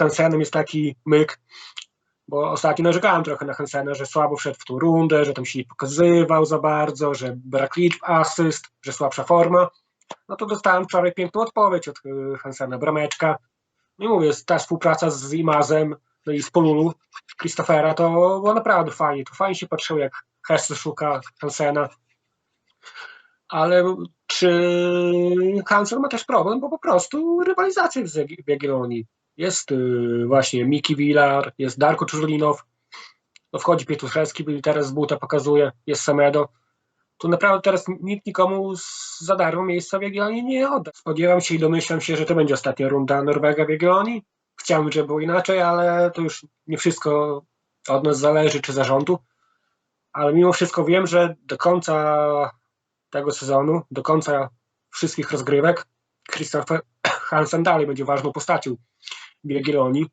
Hansenem jest taki myk, bo ostatnio narzekałem trochę na Hansena, że słabo wszedł w tą rundę, że tam się nie pokazywał za bardzo, że brak liczb asyst, że słabsza forma. No to dostałem wczoraj piękną odpowiedź od y, Hansena, brameczka. Nie mówię, ta współpraca z Imazem, no i z Polulu, Christophera, to było naprawdę fajnie. To fajnie się patrzyło, jak Hesse szuka Hansena. Ale czy Hansen ma też problem, bo po prostu rywalizacja w Jagiellonii. Jest y, właśnie Miki Villar, jest Darko Czurlinow, no wchodzi Pietruszewski, teraz z buta pokazuje, jest Semedo. Tu naprawdę teraz nikt nikomu za darmo miejsca w Jagiellonii nie odda. Spodziewam się i domyślam się, że to będzie ostatnia runda Norwega w Jagiellonii. Chciałbym, żeby było inaczej, ale to już nie wszystko od nas zależy, czy zarządu. Ale mimo wszystko wiem, że do końca tego sezonu, do końca wszystkich rozgrywek, Christopher Hansen dalej będzie ważną postacią Jagiellonii.